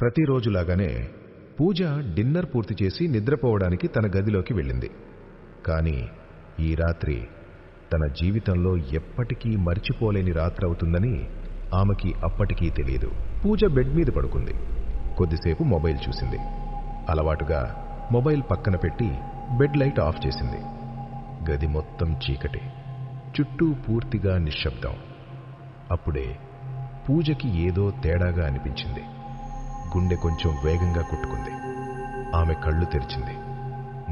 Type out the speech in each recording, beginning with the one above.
ప్రతిరోజులాగానే పూజ dinner పూర్తి చేసి నిద్రపోవడానికి తన గదిలోకి వెళ్ళింది. కానీ ఈ రాత్రి తన జీవితంలో ఎప్పటికీ మర్చిపోలేని రాత్రి అవుతుందని ఆమెకి అప్పటికీ తెలియదు. పూజ బెడ్ మీద పడుకుంది. కొద్దిసేపు మొబైల్ చూసింది. అలవాటుగా మొబైల్ పక్కన పెట్టి బెడ్ లైట్ ఆఫ్ చేసింది. గది మొత్తం చీకటి. చుట్టూ పూర్తిగా నిశ్శబ్దం. అప్పుడే పూజకి ఏదో తేడాగా అనిపించింది. గుండె కొంచెం వేగంగా కొట్టుకుంది. ఆమె కళ్ళు తెరిచింది.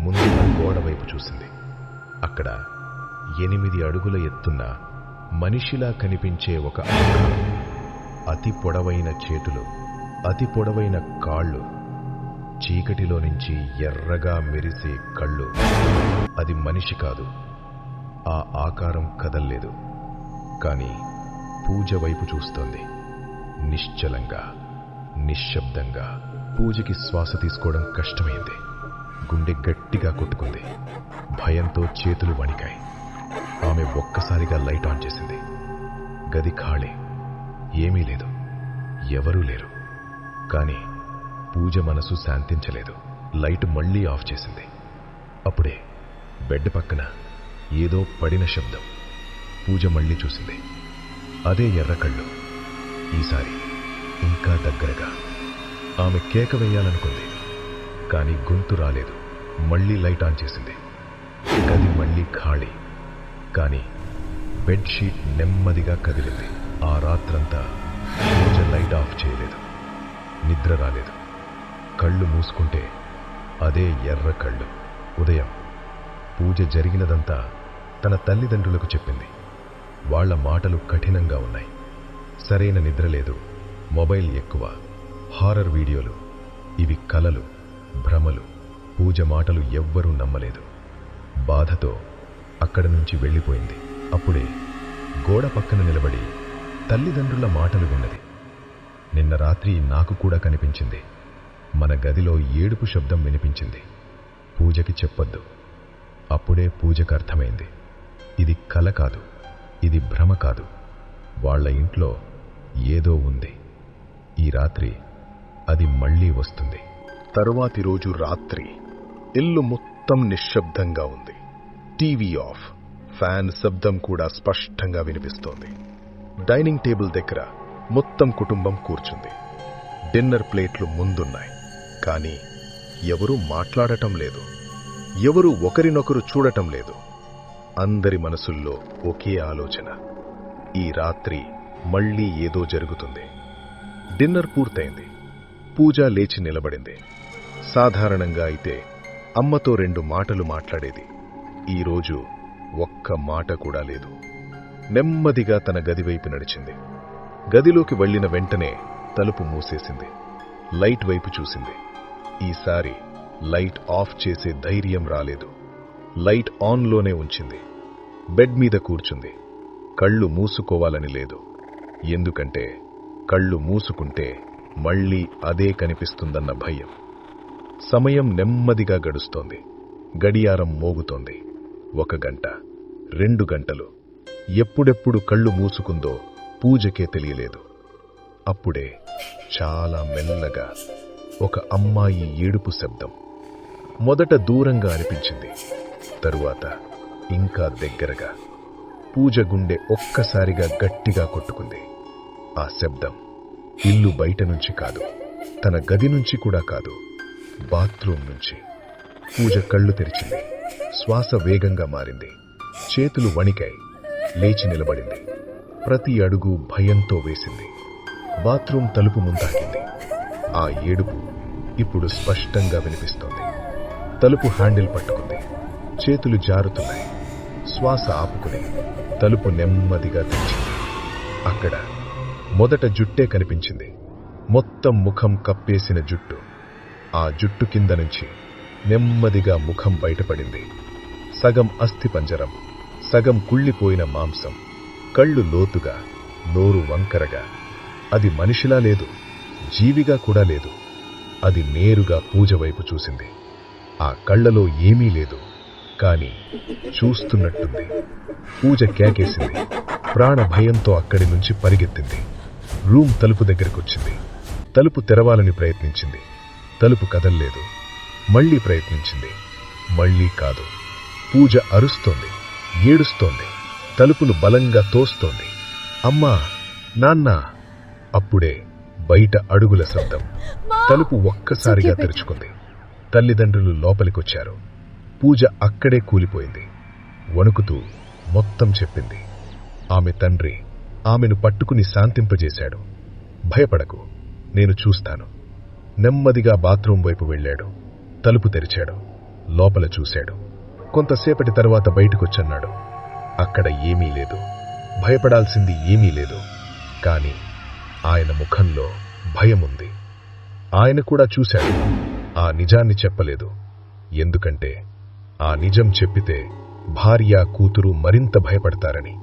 ముందుగా గోడ వైపు చూసింది. అక్కడ ఎనిమిది అడుగుల ఎత్తున్న మనిషిలా కనిపించే ఒక అతి పొడవైన చేతులు అతి పొడవైన కాళ్ళు చీకటిలో నుంచి ఎర్రగా మెరిసే కళ్ళు. అది మనిషి కాదు. ఆ ఆకారం కదల్లేదు. కానీ పూజ వైపు చూస్తోంది. నిశ్చలంగా. నిశ్శబ్దంగా పూజకి శ్వాస తీసుకోవడం కష్టమైంది. గుండె గట్టిగా కొట్టుకుంది. భయంతో చేతులు వణికాయి. ఆమె ఒక్కసారిగా లైట్ ఆన్ చేసింది. గది ఖాళీ. ఏమీ లేదు. ఎవరూ లేరు. కానీ పూజ మనసు శాంతించలేదు. లైట్ మళ్ళీ ఆఫ్ చేసింది. అప్పుడే బెడ్ పక్కన ఏదో పడిన శబ్దం. పూజ మళ్ళీ చూసింది. అదే ఎర్రకళ్ళు. ఈసారి ఇంకా దగ్గరగా. ఆమె కేక వేయాలనుకుంది. కానీ గొంతు రాలేదు. మళ్ళీ లైట్ ఆన్ చేసింది. గది మళ్ళీ ఖాళీ. కానీ బెడ్షీట్ నెమ్మదిగా కదిలింది. ఆ రాత్రంతా పూజ లైట్ ఆఫ్ చేయలేదు. నిద్ర రాలేదు. కళ్ళు మూసుకుంటే అదే ఎర్ర కళ్ళు. ఉదయం. పూజ జరిగినదంతా తన తల్లిదండ్రులకు చెప్పింది. వాళ్ళ మాటలు కఠినంగా ఉన్నాయి. సరైన నిద్ర లేదు. మొబైల్ ఎక్కువ హారర్ వీడియోలు. ఇవి కలలు భ్రమలు పూజ మాటలు ఎవ్వరూ నమ్మలేదు. బాధతో అక్కడి నుంచి వెళ్ళిపోయింది. అప్పుడే గోడ పక్కన నిలబడి తల్లిదండ్రుల మాటలు విన్నది. నిన్న రాత్రి నాకు కూడా కనిపించింది. మన గదిలో ఏడుపు శబ్దం వినిపించింది. పూజకి చెప్పొద్దు. అప్పుడే పూజకు అర్థమైంది. ఇది కల కాదు. ఇది భ్రమ కాదు. వాళ్ళ ఇంట్లో ఏదో ఉంది. ఈ రాత్రి అది మళ్ళీ వస్తుంది. తరువాతి రోజు రాత్రి ఇల్లు మొత్తం నిశ్శబ్దంగా ఉంది. TV off. ఫ్యాన్ శబ్దం కూడా స్పష్టంగా వినిపిస్తోంది. డైనింగ్ టేబుల్ దగ్గర మొత్తం కుటుంబం కూర్చుంది. డిన్నర్ ప్లేట్లు ముందున్నాయి. కానీ ఎవరూ మాట్లాడటం లేదు. ఎవరు ఒకరినొకరు చూడటం లేదు. అందరి మనసుల్లో ఒకే ఆలోచన. ఈ రాత్రి మళ్ళీ ఏదో జరుగుతుంది. డిన్నర్ పూర్తయింది. పూజ లేచి నిలబడింది. సాధారణంగా అయితే అమ్మతో రెండు మాటలు మాట్లాడేది. ఈరోజు ఒక్క మాట కూడా లేదు. నెమ్మదిగా తన గదివైపు నడిచింది. గదిలోకి వెళ్ళిన వెంటనే తలుపు మూసేసింది. లైట్ వైపు చూసింది. ఈసారి లైట్ ఆఫ్ చేసే ధైర్యం రాలేదు. లైట్ ఆన్లోనే ఉంచింది. బెడ్ మీద కూర్చుంది. కళ్ళు మూసుకోవాలని లేదు. ఎందుకంటే కళ్ళు మూసుకుంటే మళ్ళీ అదే కనిపిస్తుందన్న భయం. సమయం నెమ్మదిగా గడుస్తోంది. గడియారం మోగుతోంది. ఒక గంట రెండు గంటలు. ఎప్పుడెప్పుడు కళ్ళు మూసుకుందో పూజకే తెలియలేదు. అప్పుడే చాలా మెల్లగా ఒక అమ్మాయి ఏడుపు శబ్దం మొదట దూరంగా అనిపించింది. తరువాత ఇంకా దగ్గరగా. పూజ గుండె ఒక్కసారిగా గట్టిగా కొట్టుకుంది. ఆ శబ్దం ఇల్లు బయట నుంచి కాదు తన గది నుంచి కూడా కాదు బాత్రూమ్ నుంచి. పూజ కళ్ళు తెరిచింది శ్వాస వేగంగా మారింది చేతులు వణికాయి లేచి నిలబడింది. ప్రతి అడుగు భయంతో వేసింది. బాత్రూమ్ తలుపు ముందాకింది ఆ ఏడుపు ఇప్పుడు స్పష్టంగా వినిపిస్తోంది. తలుపు హ్యాండిల్ పట్టుకుంది. చేతులు జారుతున్నాయి. శ్వాస ఆపుకుని తలుపు నెమ్మదిగా తెరిచింది. అక్కడ మొదట జుట్టే కనిపించింది. మొత్తం ముఖం కప్పేసిన జుట్టు. ఆ జుట్టు కింద నుంచి నెమ్మదిగా ముఖం బయటపడింది. సగం అస్థిపంజరం సగం కుళ్ళిపోయిన మాంసం. కళ్ళు లోతుగా నోరు వంకరగా. అది మనిషిలా లేదు జీవిగా కూడా లేదు. అది నేరుగా పూజ వైపు చూసింది. ఆ కళ్ళలో ఏమీ లేదు కాని చూస్తున్నట్టుంది. పూజ కేకేసింది. ప్రాణ భయంతో అక్కడి నుంచి పరిగెత్తింది. రూమ్ తలుపు దగ్గరకొచ్చింది. తలుపు తెరవాలని ప్రయత్నించింది. తలుపు కదల్లేదు. మళ్ళీ ప్రయత్నించింది. మళ్ళీ కాదు. పూజ అరుస్తోంది. ఏడుస్తోంది. తలుపును బలంగా తోస్తోంది. అమ్మా! నాన్న! అప్పుడే బయట అడుగుల శబ్దం. తలుపు ఒక్కసారిగా తెరుచుకుంది. తల్లిదండ్రులు లోపలికొచ్చారు. పూజ అక్కడే కూలిపోయింది. వణుకుతూ మొత్తం చెప్పింది. ఆమె తండ్రి ఆమెను పట్టుకుని శాంతింపజేశాడు. భయపడకు నేను చూస్తాను. నెమ్మదిగా బాత్రూం వైపు వెళ్ళాడు. తలుపు తెరిచాడు. లోపల చూశాడు. కొంతసేపటి తర్వాత బయటకొచ్చన్నాడు. అక్కడ ఏమీ లేదు. భయపడాల్సింది ఏమీ లేదు. కాని ఆయన ముఖంలో భయముంది. ఆయన కూడా చూశాడు. ఆ నిజాన్ని చెప్పలేదు. ఎందుకంటే ఆ నిజం చెప్పితే భార్య కూతురు మరింత భయపడతారని.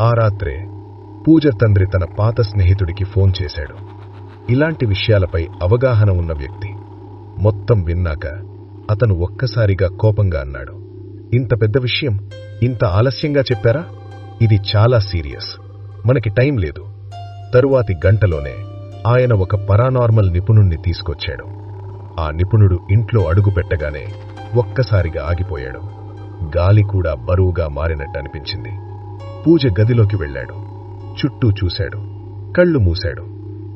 ఆ రాత్రే పూజ తండ్రి తన పాత స్నేహితుడికి ఫోన్ చేశాడు. ఇలాంటి విషయాలపై అవగాహన ఉన్న వ్యక్తి. మొత్తం విన్నాక అతను ఒక్కసారిగా కోపంగా అన్నాడు. ఇంత పెద్ద విషయం ఇంత ఆలస్యంగా చెప్పారా? ఇది చాలా సీరియస్. మనకి టైం లేదు. తరువాతి గంటలోనే ఆయన ఒక పరానార్మల్ నిపుణుణ్ణి తీసుకొచ్చాడు. ఆ నిపుణుడు ఇంట్లో అడుగు పెట్టగానే ఒక్కసారిగా ఆగిపోయాడు. గాలి కూడా బరువుగా మారినట్టు అనిపించింది. పూజ గదిలోకి వెళ్ళాడు. చుట్టూ చూశాడు. కళ్ళు మూశాడు.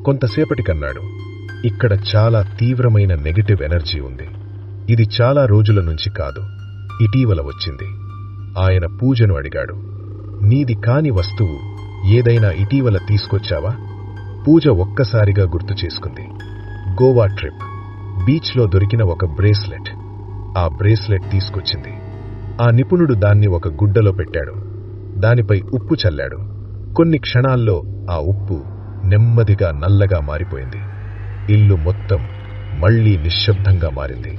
కొంతసేపటికన్నాడు ఇక్కడ చాలా తీవ్రమైన నెగటివ్ ఎనర్జీ ఉంది. ఇది చాలా రోజుల నుంచి కాదు. ఇటీవల వచ్చింది. ఆయన పూజను అడిగాడు నీది కాని వస్తువు ఏదైనా ఇటీవల తీసుకొచ్చావా? పూజ ఒక్కసారిగా గుర్తు చేసుకుంది. గోవా ట్రిప్. బీచ్లో దొరికిన ఒక బ్రేస్లెట్. ఆ బ్రేస్లెట్ తీసుకొచ్చింది. ఆ నిపుణుడు దాన్ని ఒక గుడ్డలో పెట్టాడు. దానిపై ఉప్పు చల్లాడు. కొన్ని క్షణాల్లో ఆ ఉప్పు నెమ్మదిగా నల్లగా మారిపోయింది. ఇల్లు మొత్తం మళ్ళీ నిశ్శబ్దంగా మారింది.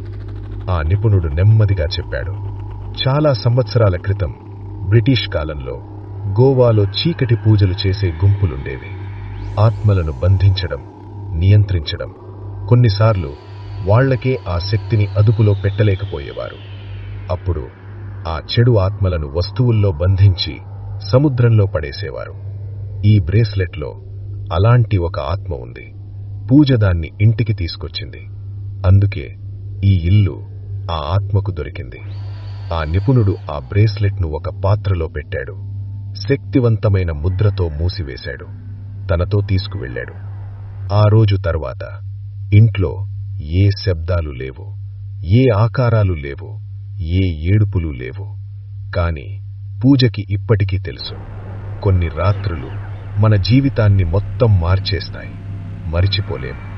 ఆ నిపుణుడు నెమ్మదిగా చెప్పాడు చాలా సంవత్సరాల క్రితం బ్రిటిష్ కాలంలో గోవాలో చీకటి పూజలు చేసే గుంపులుండేవి. ఆత్మలను బంధించడం నియంత్రించడం కొన్నిసార్లు వాళ్ళకే ఆ శక్తిని అదుపులో పెట్టలేకపోయేవారు. అప్పుడు ఆ చెడు ఆత్మలను వస్తువుల్లో బంధించి సముద్రంలో పడేసేవారు. ఈ బ్రేస్లెట్లో అలాంటి ఒక ఆత్మ ఉంది. పూజ దాన్ని ఇంటికి తీసుకొచ్చింది. అందుకే ఈ ఇల్లు ఆ ఆత్మకు దొరికింది. ఆ నిపుణుడు ఆ బ్రేస్లెట్ను ఒక పాత్రలో పెట్టాడు. శక్తివంతమైన ముద్రతో మూసివేశాడు. తనతో తీసుకువెళ్ళాడు. ఆ రోజు తర్వాత ఇంట్లో ఏ శబ్దాలు లేవు ఏ ఆకారాలు లేవు ఏ ఏడుపులు లేవు. కాని పూజకి ఇప్పటికీ తెలుసు. కొన్ని రాత్రులు మన జీవితాన్ని మొత్తం మార్చేస్తాయి. మరిచిపోలేము.